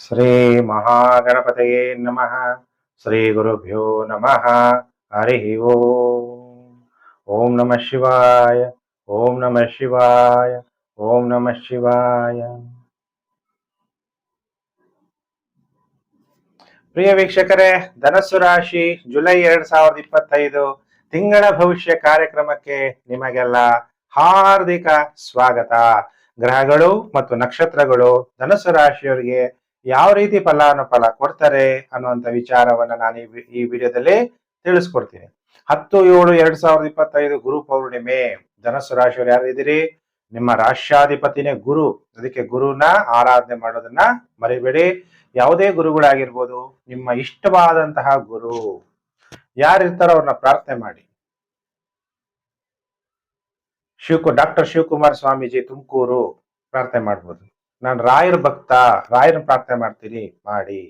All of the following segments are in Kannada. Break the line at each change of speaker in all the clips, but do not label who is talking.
ಶ್ರೀ ಮಹಾಗಣಪತಯೇ ನಮಃ ಶ್ರೀ ಗುರುಭ್ಯೋ ನಮಃ ಹರಿ ಓಂ ಓಂ ನಮಃ ಶಿವಾಯ ಓಂ ನಮಃ ಶಿವಾಯ ಓಂ ನಮಃ ಶಿವಾಯ ಪ್ರಿಯ ವೀಕ್ಷಕರೇ ಧನಸ್ಸು ರಾಶಿ ಜುಲೈ ಎರಡ್ ಸಾವಿರದ ಇಪ್ಪತ್ತೈದು ತಿಂಗಳ ಭವಿಷ್ಯ ಕಾರ್ಯಕ್ರಮಕ್ಕೆ ನಿಮಗೆಲ್ಲ ಹಾರ್ದಿಕ ಸ್ವಾಗತ. ಗ್ರಹಗಳು ಮತ್ತು ನಕ್ಷತ್ರಗಳು ಧನಸ್ಸು ರಾಶಿಯವರಿಗೆ ಯಾವ ರೀತಿ ಫಲಾನುಫಲ ಕೊಡ್ತಾರೆ ಅನ್ನುವಂಥ ವಿಚಾರವನ್ನ ನಾನು ಈ ವಿಡಿಯೋದಲ್ಲಿ ತಿಳಿಸ್ಕೊಡ್ತೀನಿ. ಹತ್ತು ಏಳು ಎರಡ್ ಸಾವಿರದ ಇಪ್ಪತ್ತೈದು ಗುರು ಪೌರ್ಣಿಮೆ, ಧನಸ್ಸು ರಾಶಿಯವರು ಯಾರು ಇದ್ದೀರಿ? ನಿಮ್ಮ ರಾಷ್ಟ್ರಾಧಿಪತಿನೇ ಗುರು. ಅದಕ್ಕೆ ಗುರುನ ಆರಾಧನೆ ಮಾಡೋದನ್ನ ಮರಿಬೇಡಿ. ಯಾವುದೇ ಗುರುಗಳಾಗಿರ್ಬೋದು, ನಿಮ್ಮ ಇಷ್ಟವಾದಂತಹ ಗುರು ಯಾರಿರ್ತಾರೋ ಅವ್ರನ್ನ ಪ್ರಾರ್ಥನೆ ಮಾಡಿ. ಶಿವಕು ಡಾಕ್ಟರ್ ಶಿವಕುಮಾರ್ ಸ್ವಾಮೀಜಿ ತುಮಕೂರು ಪ್ರಾರ್ಥನೆ ಮಾಡ್ಬೋದು. ನಾನು ರಾಯರ ಭಕ್ತ, ರಾಯರನ್ನ ಪ್ರಾರ್ಥನೆ ಮಾಡ್ತೀನಿ, ಮಾಡಿ.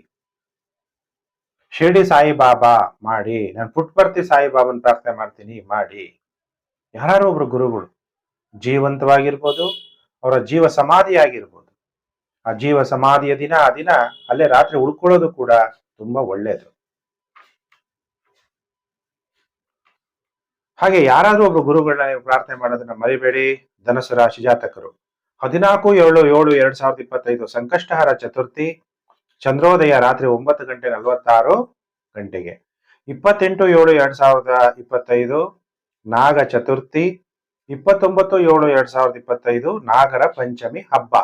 ಶಿರ್ಡಿ ಸಾಯಿಬಾಬಾ, ಮಾಡಿ. ನಾನು ಪುಟ್ಪರ್ತಿ ಸಾಯಿಬಾಬನ್ ಪ್ರಾರ್ಥನೆ ಮಾಡ್ತೀನಿ, ಮಾಡಿ. ಯಾರು ಒಬ್ರು ಗುರುಗಳು, ಜೀವಂತವಾಗಿರ್ಬೋದು, ಅವರ ಜೀವ ಸಮಾಧಿ ಆಗಿರ್ಬೋದು ಆ ಜೀವ ಸಮಾಧಿಯ ದಿನ, ಆ ದಿನ ಅಲ್ಲೇ ರಾತ್ರಿ ಉಳ್ಕೊಳ್ಳೋದು ಕೂಡ ತುಂಬಾ ಒಳ್ಳೇದು. ಹಾಗೆ ಯಾರಾದ್ರೂ ಒಬ್ರು ಗುರುಗಳನ್ನ ನೀವು ಪ್ರಾರ್ಥನೆ ಮಾಡೋದನ್ನ ಮರಿಬೇಡಿ. ಧನಸು ರಾಶಿ ಜಾತಕರು. ಹದಿನಾಲ್ಕು, ಏಳು ಏಳು, ಎರಡ್ ಸಾವಿರದ ಇಪ್ಪತ್ತೈದು ಸಂಕಷ್ಟಹರ ಚತುರ್ಥಿ, ಚಂದ್ರೋದಯ ರಾತ್ರಿ ಒಂಬತ್ತು ಗಂಟೆ ನಲವತ್ತಾರು ಗಂಟೆಗೆ. ಇಪ್ಪತ್ತೆಂಟು, ಏಳು, ಎರಡ್ ಸಾವಿರದ ಇಪ್ಪತ್ತೈದು ನಾಗ ಚತುರ್ಥಿ, ಇಪ್ಪತ್ತೊಂಬತ್ತು, ಏಳು, ಎರಡ್ ಸಾವಿರದ ಇಪ್ಪತ್ತೈದು ನಾಗರ ಪಂಚಮಿ ಹಬ್ಬ.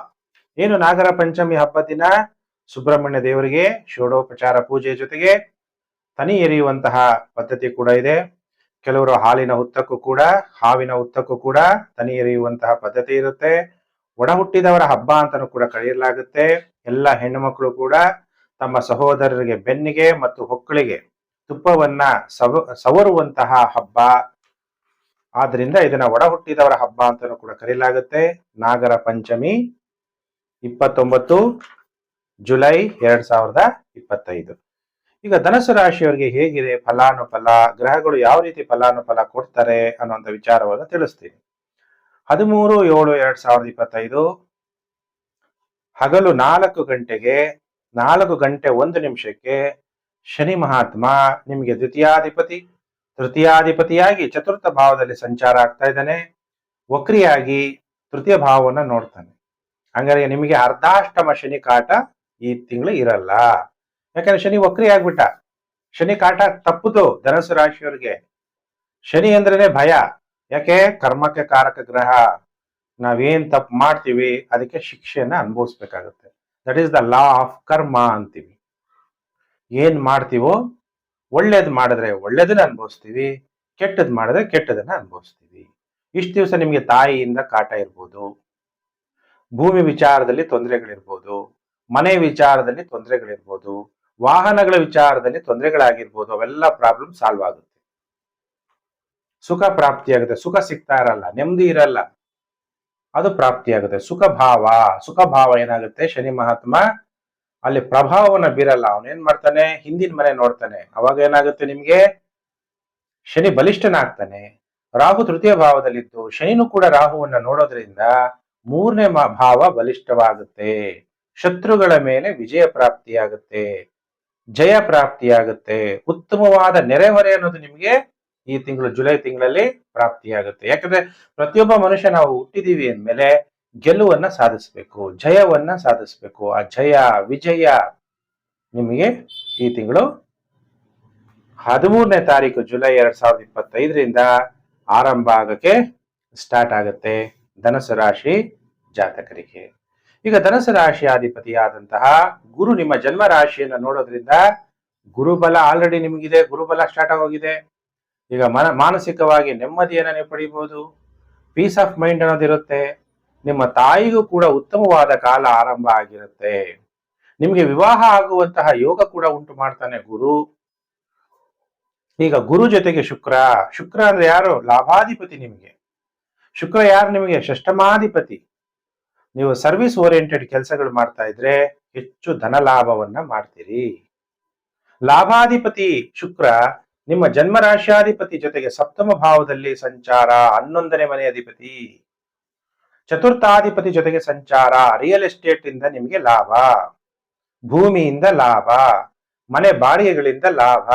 ಏನು ನಾಗರ ಪಂಚಮಿ ಹಬ್ಬ ದಿನ? ಸುಬ್ರಹ್ಮಣ್ಯ ದೇವರಿಗೆ ಷೋಡೋಪಚಾರ ಪೂಜೆ ಜೊತೆಗೆ ತನಿ ಎರಿಯುವಂತಹ ಪದ್ಧತಿ ಕೂಡ ಇದೆ. ಕೆಲವರು ಹಾಲಿನ ಹುತ್ತಕ್ಕೂ ಕೂಡ, ಹಾವಿನ ಹುತ್ತಕ್ಕೂ ಕೂಡ ತನಿ ಎರಿಯುವಂತಹ ಪದ್ಧತಿ ಇರುತ್ತೆ. ಒಡ ಹುಟ್ಟಿದವರ ಹಬ್ಬ ಅಂತಾನೂ ಕೂಡ ಕರೆಯಲಾಗುತ್ತೆ. ಎಲ್ಲ ಹೆಣ್ಣು ಮಕ್ಕಳು ಕೂಡ ತಮ್ಮ ಸಹೋದರರಿಗೆ ಬೆನ್ನಿಗೆ ಮತ್ತು ಹೊಕ್ಕಳಿಗೆ ತುಪ್ಪವನ್ನ ಸವ, ಸವರುವಂತಹ ಹಬ್ಬ. ಆದ್ರಿಂದ ಇದನ್ನ ಒಡ ಹುಟ್ಟಿದವರ ಹಬ್ಬ ಅಂತಾನೂ ಕೂಡ ಕರೆಯಲಾಗುತ್ತೆ. ನಾಗರ ಪಂಚಮಿ ಇಪ್ಪತ್ತೊಂಬತ್ತು ಜುಲೈ ಎರಡ್ ಸಾವಿರದ ಇಪ್ಪತ್ತೈದು. ಈಗ ಧನಸು ರಾಶಿಯವರಿಗೆ ಹೇಗಿದೆ? ಫಲಾನುಫಲ, ಗ್ರಹಗಳು ಯಾವ ರೀತಿ ಫಲಾನುಫಲ ಕೊಡ್ತಾರೆ ಅನ್ನುವಂಥ ವಿಚಾರವನ್ನು ತಿಳಿಸ್ತೀನಿ. ಹದಿಮೂರು, ಏಳು, ಎರಡ್ ಸಾವಿರದ ಇಪ್ಪತ್ತೈದು. ಹಗಲು ನಾಲ್ಕು ಗಂಟೆಗೆ, ನಾಲ್ಕು ಗಂಟೆ ಒಂದು ನಿಮಿಷಕ್ಕೆ ಶನಿ ಮಹಾತ್ಮ ನಿಮಗೆ ದ್ವಿತೀಯಾಧಿಪತಿ, ತೃತೀಯಾಧಿಪತಿಯಾಗಿ ಚತುರ್ಥ ಭಾವದಲ್ಲಿ ಸಂಚಾರ ಆಗ್ತಾ ಇದ್ದಾನೆ. ವಕ್ರಿಯಾಗಿ ತೃತೀಯ ಭಾವವನ್ನು ನೋಡ್ತಾನೆ. ಹಂಗಾರೆ ನಿಮಗೆ ಅರ್ಧಾಷ್ಟಮ ಶನಿ ಕಾಟ ಈ ತಿಂಗಳು ಇರಲ್ಲ. ಯಾಕಂದ್ರೆ ಶನಿ ವಕ್ರಿ ಆಗ್ಬಿಟ್ಟ. ಶನಿ ಕಾಟ ತಪ್ಪುದು, ಧನಸು ರಾಶಿಯವರಿಗೆ. ಶನಿ ಅಂದ್ರೇನೆ ಭಯ. ಯಾಕೆ ಕರ್ಮಕ್ಕೆ ಕಾರಕ ಗ್ರಹ? ನಾವೇನ್ ತಪ್ಪು ಮಾಡ್ತೀವಿ? ಅದಕ್ಕೆ ಶಿಕ್ಷೆಯನ್ನ ಅನುಭವಿಸ್ಬೇಕಾಗುತ್ತೆ. That is the law of karma ಅಂತೀವಿ. ಏನ್ ಮಾಡ್ತೀವೋ? ಒಳ್ಳೇದ್ ಮಾಡಿದ್ರೆ ಒಳ್ಳೇದನ್ನ ಅನುಭವಿಸ್ತೀವಿ. ಕೆಟ್ಟದ್ ಮಾಡಿದ್ರೆ ಕೆಟ್ಟದನ್ನ ಅನುಭವಿಸ್ತೀವಿ. ಇಷ್ಟು ದಿವಸ ನಿಮ್ಗೆ ತಾಯಿಯಿಂದ ಕಾಟ ಇರ್ಬೋದು. ಭೂಮಿ ವಿಚಾರದಲ್ಲಿ ತೊಂದರೆಗಳಿರ್ಬೋದು. ಮನೆ ವಿಚಾರದಲ್ಲಿ ತೊಂದರೆಗಳಿರ್ಬೋದು. ವಾಹನಗಳ ವಿಚಾರದಲ್ಲಿ ತೊಂದರೆಗಳಾಗಿರ್ಬೋದು. ಅವೆಲ್ಲ ಪ್ರಾಬ್ಲಮ್ ಸಾಲ್ವ್ ಆಗುತ್ತೆ. ಸುಖ ಪ್ರಾಪ್ತಿಯಾಗುತ್ತೆ ಸುಖ ಸಿಗ್ತಾ ಇರಲ್ಲ, ನೆಮ್ಮದಿ ಇರಲ್ಲ. ಅದು ಪ್ರಾಪ್ತಿಯಾಗುತ್ತೆ ಸುಖ ಭಾವ ಸುಖ ಭಾವ ಏನಾಗುತ್ತೆ? ಶನಿ ಮಹಾತ್ಮ ಅಲ್ಲಿ ಪ್ರಭಾವವನ್ನು ಬೀರಲ್ಲ. ಅವನೇನ್ ಮಾಡ್ತಾನೆ? ಹಿಂದಿನ ಮನೆ ನೋಡ್ತಾನೆ. ಅವಾಗ ಏನಾಗುತ್ತೆ ನಿಮ್ಗೆ? ಶನಿ ಬಲಿಷ್ಠನಾಗ್ತಾನೆ. ರಾಹು ತೃತೀಯ ಭಾವದಲ್ಲಿದ್ದು, ಶನಿನೂ ಕೂಡ ರಾಹುವನ್ನ ನೋಡೋದ್ರಿಂದ ಮೂರನೇ ಭಾವ ಬಲಿಷ್ಠವಾಗುತ್ತೆ. ಶತ್ರುಗಳ ಮೇಲೆ ವಿಜಯ ಪ್ರಾಪ್ತಿಯಾಗುತ್ತೆ. ಜಯ ಪ್ರಾಪ್ತಿಯಾಗುತ್ತೆ. ಉತ್ತಮವಾದ ನೆರೆಹೊರೆ ಅನ್ನೋದು ನಿಮ್ಗೆ ಈ ತಿಂಗಳು ಜುಲೈ ತಿಂಗಳಲ್ಲಿ ಪ್ರಾಪ್ತಿಯಾಗುತ್ತೆ. ಯಾಕಂದ್ರೆ ಪ್ರತಿಯೊಬ್ಬ ಮನುಷ್ಯ ನಾವು ಹುಟ್ಟಿದೀವಿ ಅಂದ್ಮೇಲೆ ಗೆಲುವನ್ನ ಸಾಧಿಸ್ಬೇಕು, ಜಯವನ್ನ ಸಾಧಿಸ್ಬೇಕು. ಆ ಜಯ, ವಿಜಯ ನಿಮಗೆ ಈ ತಿಂಗಳು ಹದಿಮೂರನೇ ತಾರೀಕು ಜುಲೈ ಎರಡ್ ಸಾವಿರದ ಇಪ್ಪತ್ತೈದರಿಂದ ಆರಂಭ ಆಗಕ್ಕೆ ಸ್ಟಾರ್ಟ್ ಆಗುತ್ತೆ ಧನಸು ರಾಶಿ ಜಾತಕರಿಗೆ. ಈಗ ಧನಸು ರಾಶಿ ಅಧಿಪತಿಯಾದಂತಹ ಗುರು ನಿಮ್ಮ ಜನ್ಮ ರಾಶಿಯನ್ನು ನೋಡೋದ್ರಿಂದ ಗುರುಬಲ ಆಲ್ರೆಡಿ ನಿಮಗಿದೆ, ಗುರುಬಲ ಸ್ಟಾರ್ಟ್ ಆಗೋಗಿದೆ. ಈಗ ಮನ, ಮಾನಸಿಕವಾಗಿ ನೆಮ್ಮದಿಯನ್ನ ನೀವು ಪಡಿಬಹುದು ಪೀಸ್ ಆಫ್ ಮೈಂಡ್ ಅನ್ನೋದಿರುತ್ತೆ ನಿಮ್ಮ ತಾಯಿಗೂ ಕೂಡ ಉತ್ತಮವಾದ ಕಾಲ ಆರಂಭ ಆಗಿರುತ್ತೆ. ನಿಮಗೆ ವಿವಾಹ ಆಗುವಂತಹ ಯೋಗ ಕೂಡ ಉಂಟು ಮಾಡ್ತಾನೆ ಗುರು. ಈಗ ಗುರು ಜೊತೆಗೆ ಶುಕ್ರ. ಶುಕ್ರ ಅಂದ್ರೆ ಯಾರು? ಲಾಭಾಧಿಪತಿ ನಿಮಗೆ. ಶುಕ್ರ ಯಾರು ನಿಮಗೆ? ಷಷ್ಟಮಾಧಿಪತಿ ನೀವು ಸರ್ವಿಸ್ ಓರಿಯೆಂಟೆಡ್ ಕೆಲಸಗಳು ಮಾಡ್ತಾ ಇದ್ರೆ ಹೆಚ್ಚು ಧನ ಲಾಭವನ್ನ ಮಾಡ್ತೀರಿ. ಲಾಭಾಧಿಪತಿ ಶುಕ್ರ ನಿಮ್ಮ ಜನ್ಮ ರಾಶ್ಯಾಧಿಪತಿ ಜೊತೆಗೆ ಸಪ್ತಮ ಭಾವದಲ್ಲಿ ಸಂಚಾರ, ಹನ್ನೊಂದನೇ ಮನೆ ಅಧಿಪತಿ. ಚತುರ್ಥಾಧಿಪತಿ ಜೊತೆಗೆ ಸಂಚಾರ ರಿಯಲ್ ಎಸ್ಟೇಟ್ ಇಂದ ನಿಮಗೆ ಲಾಭ. ಭೂಮಿಯಿಂದ ಲಾಭ. ಮನೆ ಬಾಡಿಗೆಗಳಿಂದ ಲಾಭ.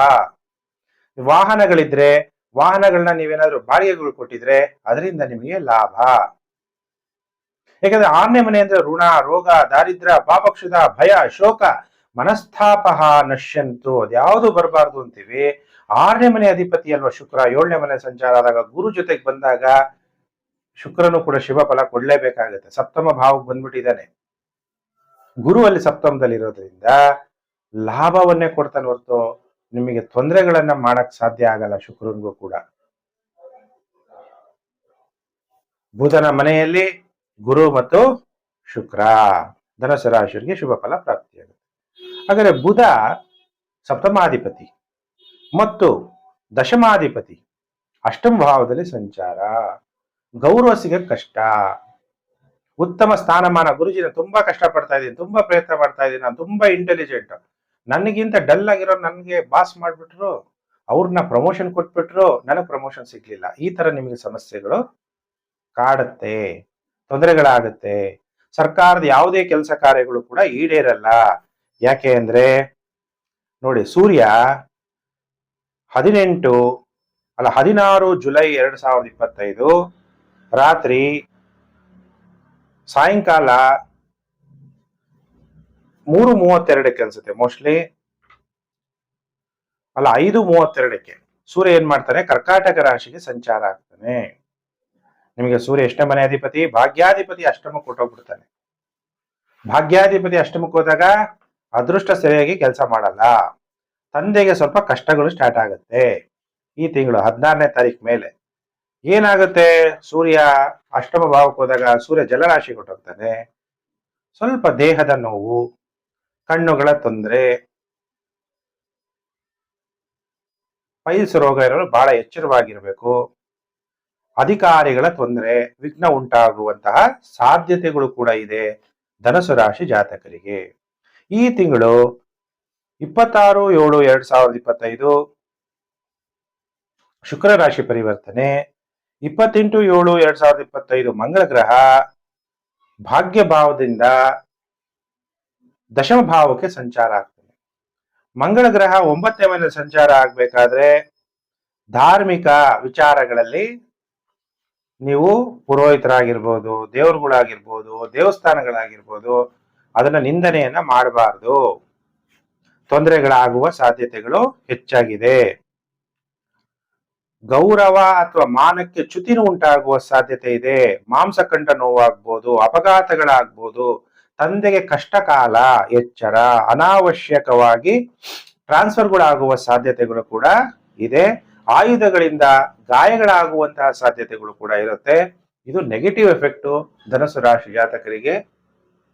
ವಾಹನಗಳಿದ್ರೆ ವಾಹನಗಳನ್ನ ನೀವೇನಾದ್ರೂ ಬಾಡಿಗೆಗಳು ಕೊಟ್ಟಿದ್ರೆ ಅದರಿಂದ ನಿಮಗೆ ಲಾಭ. ಯಾಕಂದ್ರೆ ಆರನೇ ಮನೆ ಅಂದ್ರೆ ಋಣ, ರೋಗ ದಾರಿದ್ರ ಪಾಪಕ್ಷದ ಭಯ, ಶೋಕ ಮನಸ್ತಾಪ ನಶ್ಯಂತು, ಅದ್ಯಾವುದು ಬರಬಾರ್ದು ಅಂತೀವಿ. ಆರನೇ ಮನೆ ಅಧಿಪತಿ ಅಲ್ವಾ ಶುಕ್ರ, ಏಳನೇ ಮನೆ ಸಂಚಾರ ಆದಾಗ ಗುರು ಜೊತೆಗೆ ಬಂದಾಗ ಶುಕ್ರನು ಕೂಡ ಶಿವ ಫಲ ಕೊಡ್ಲೇಬೇಕಾಗುತ್ತೆ. ಸಪ್ತಮ ಭಾವಕ್ಕೆ ಬಂದ್ಬಿಟ್ಟಿದ್ದಾನೆ. ಗುರು ಅಲ್ಲಿ ಸಪ್ತಮದಲ್ಲಿ ಇರೋದ್ರಿಂದ ಲಾಭವನ್ನೇ ಕೊಡ್ತಾನೆ ಹೊರತು ನಿಮಗೆ ತೊಂದರೆಗಳನ್ನ ಮಾಡಕ್ ಸಾಧ್ಯ ಆಗಲ್ಲ ಶುಕ್ರನ್ಗೂ ಕೂಡ. ಬುಧನ ಮನೆಯಲ್ಲಿ ಗುರು ಮತ್ತು ಶುಕ್ರ. ಧನಸರಾಶಿಯರಿಗೆ ಶುಭ ಫಲ ಪ್ರಾಪ್ತಿಯಾಗುತ್ತೆ. ಹಾಗಾದ್ರೆ ಬುಧ ಸಪ್ತಮಾಧಿಪತಿ ಮತ್ತು ದಶಮಾಧಿಪತಿ ಅಷ್ಟಮ ಭಾವದಲ್ಲಿ ಸಂಚಾರ. ಗೌರವ ಸಿಗಕ್ಕೆ ಕಷ್ಟ. ಉತ್ತಮ ಸ್ಥಾನಮಾನ. ಗುರುಜಿನ ತುಂಬಾ ಕಷ್ಟ ಪಡ್ತಾ ಇದ್ದೀನಿ. ತುಂಬಾ ಪ್ರಯತ್ನ ಪಡ್ತಾ ಇದ್ದೀನಿ. ನಾನು ತುಂಬಾ ಇಂಟೆಲಿಜೆಂಟ್ ನನಗಿಂತ ಡಲ್ ಆಗಿರೋ ನನಗೆ ಬಾಸ್ ಮಾಡಿಬಿಟ್ರು ಅವ್ರನ್ನ ಪ್ರಮೋಷನ್ ಕೊಟ್ಬಿಟ್ರು, ನನಗೆ ಪ್ರಮೋಷನ್ ಸಿಗ್ಲಿಲ್ಲ. ಈ ತರ ನಿಮಗೆ ಸಮಸ್ಯೆಗಳು ಕಾಡುತ್ತೆ, ತೊಂದರೆಗಳಾಗುತ್ತೆ. ಸರ್ಕಾರದ ಯಾವುದೇ ಕೆಲಸ ಕಾರ್ಯಗಳು ಕೂಡ ಈಡೇರಲ್ಲ. ಯಾಕೆ ಅಂದ್ರೆ, ನೋಡಿ ಸೂರ್ಯ ಹದಿನೆಂಟು, ಅಲ್ಲ ಹದಿನಾರು ಜುಲೈ ಎರಡು ಸಾವಿರದ ಇಪ್ಪತ್ತೈದು ರಾತ್ರಿ ಸಾಯಂಕಾಲ ಮೂರು ಮೂವತ್ತೆರಡಕ್ಕೆ ಅನ್ಸುತ್ತೆ ಮೋಸ್ಟ್ಲಿ ಅಲ್ಲ ಐದು ಮೂವತ್ತೆರಡಕ್ಕೆ. ಸೂರ್ಯ ಏನ್ ಮಾಡ್ತಾನೆ? ಕರ್ಕಾಟಕ ರಾಶಿಗೆ ಸಂಚಾರ ಆಗ್ತಾನೆ. ನಿಮಗೆ ಸೂರ್ಯ ಎಷ್ಟನೇ ಮನೆ ಅಧಿಪತಿ? ಭಾಗ್ಯಾಧಿಪತಿ ಅಷ್ಟಮಕ್ಕೆ ಹೊಟ್ಟೋಗ್ಬಿಡ್ತಾನೆ ಭಾಗ್ಯಾಧಿಪತಿ ಅಷ್ಟಮಕ್ಕೆ ಹೋದಾಗ ಅದೃಷ್ಟ ಸರಿಯಾಗಿ ಕೆಲಸ ಮಾಡಲ್ಲ. ತಂದೆಗೆ ಸ್ವಲ್ಪ ಕಷ್ಟಗಳು ಸ್ಟಾರ್ಟ್ ಆಗುತ್ತೆ. ಈ ತಿಂಗಳು ಹದಿನಾರನೇ ತಾರೀಕು ಮೇಲೆ. ಏನಾಗುತ್ತೆ? ಸೂರ್ಯ ಅಷ್ಟಮ ಭಾವಕ್ಕೆ ಹೋದಾಗ ಸೂರ್ಯ ಜಲರಾಶಿ ಕೊಟ್ಟೋಗ್ತಾನೆ ಸ್ವಲ್ಪ ದೇಹದ ನೋವು, ಕಣ್ಣುಗಳ ತೊಂದರೆ, ಪೈಲ್ಸ್ ರೋಗ ಇರೋರು ಬಹಳ ಎಚ್ಚರವಾಗಿರಬೇಕು. ಅಧಿಕಾರಿಗಳ ತೊಂದರೆ, ವಿಘ್ನ ಉಂಟಾಗುವಂತಹ ಸಾಧ್ಯತೆಗಳು ಕೂಡ ಇದೆ ಧನಸು ರಾಶಿ ಜಾತಕರಿಗೆ. ಈ ತಿಂಗಳು ಇಪ್ಪತ್ತಾರು, ಏಳು, ಎರಡ್ ಸಾವಿರದ ಇಪ್ಪತ್ತೈದು ಶುಕ್ರ ರಾಶಿ ಪರಿವರ್ತನೆ, ಇಪ್ಪತ್ತೆಂಟು, ಏಳು, ಎರಡ್ ಸಾವಿರದ ಇಪ್ಪತ್ತೈದು ಮಂಗಳ ಗ್ರಹ ಭಾಗ್ಯ ಭಾವದಿಂದ ದಶಮ ಭಾವಕ್ಕೆ ಸಂಚಾರ ಆಗ್ತದೆ. ಮಂಗಳ ಗ್ರಹ ಒಂಬತ್ತನೇ ಮನೆ ಸಂಚಾರ ಆಗ್ಬೇಕಾದ್ರೆ ಧಾರ್ಮಿಕ ವಿಚಾರಗಳಲ್ಲಿ ನೀವು ಪುರೋಹಿತರಾಗಿರ್ಬೋದು, ದೇವರುಗಳಾಗಿರ್ಬೋದು, ದೇವಸ್ಥಾನಗಳಾಗಿರ್ಬೋದು ಅದನ್ನ ನಿಂದನೆಯನ್ನ ಮಾಡಬಾರ್ದು. ತೊಂದರೆಗಳಾಗುವ ಸಾಧ್ಯತೆಗಳು ಹೆಚ್ಚಾಗಿದೆ. ಗೌರವ ಅಥವಾ ಮಾನಕ್ಕೆ ಚ್ಯುತಿನೂ ಉಂಟಾಗುವ ಸಾಧ್ಯತೆ ಇದೆ. ಮಾಂಸಖಂಡ ನೋವಾಗ್ಬೋದು, ಅಪಘಾತಗಳಾಗ್ಬೋದು, ತಂದೆಗೆ ಕಷ್ಟಕಾಲ, ಎಚ್ಚರ, ಅನಾವಶ್ಯಕವಾಗಿ ಟ್ರಾನ್ಸ್ಫರ್ಗಳಾಗುವ ಸಾಧ್ಯತೆಗಳು ಕೂಡ ಇದೆ. ಆಯುಧಗಳಿಂದ ಗಾಯಗಳಾಗುವಂತಹ ಸಾಧ್ಯತೆಗಳು ಕೂಡ ಇರುತ್ತೆ. ಇದು ನೆಗೆಟಿವ್ ಎಫೆಕ್ಟು ಧನಸು ರಾಶಿ ಜಾತಕರಿಗೆ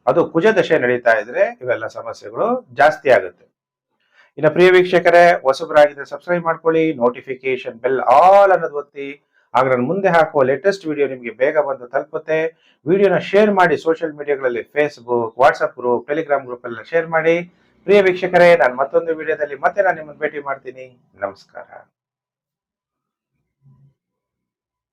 ಅದು ಕುಜದಶೆ ನಡೀತಾ ಇದ್ರೆ ಇವೆಲ್ಲ ಸಮಸ್ಯೆಗಳು ಜಾಸ್ತಿ ಆಗುತ್ತೆ. ಇನ್ನು ಪ್ರಿಯ ವೀಕ್ಷಕರೇ ಹೊಸಬರಾಗಿದ್ರೆ ಸಬ್ಸ್ಕ್ರೈಬ್ ಮಾಡ್ಕೊಳ್ಳಿ ನೋಟಿಫಿಕೇಶನ್ ಬೆಲ್ ಆಲ್ ಅನ್ನೋದು ಒತ್ತಿ. ಆಗ ನಾನು ಮುಂದೆ ಹಾಕುವ ಲೇಟೆಸ್ಟ್ ವಿಡಿಯೋ ನಿಮಗೆ ಬೇಗ ಬಂದು ತಲುಪುತ್ತೆ. ವಿಡಿಯೋನ ಶೇರ್ ಮಾಡಿ social ಮೀಡಿಯಾಗಳಲ್ಲಿ Facebook WhatsApp group Telegram group ಎಲ್ಲ ಶೇರ್ ಮಾಡಿ. ಪ್ರಿಯ ವೀಕ್ಷಕರೇ, ನಾನು ಮತ್ತೊಂದು ವಿಡಿಯೋದಲ್ಲಿ ಮತ್ತೆ ನಾನು ನಿಮ್ಮನ್ನು ಭೇಟಿ ಮಾಡ್ತೀನಿ. ನಮಸ್ಕಾರ.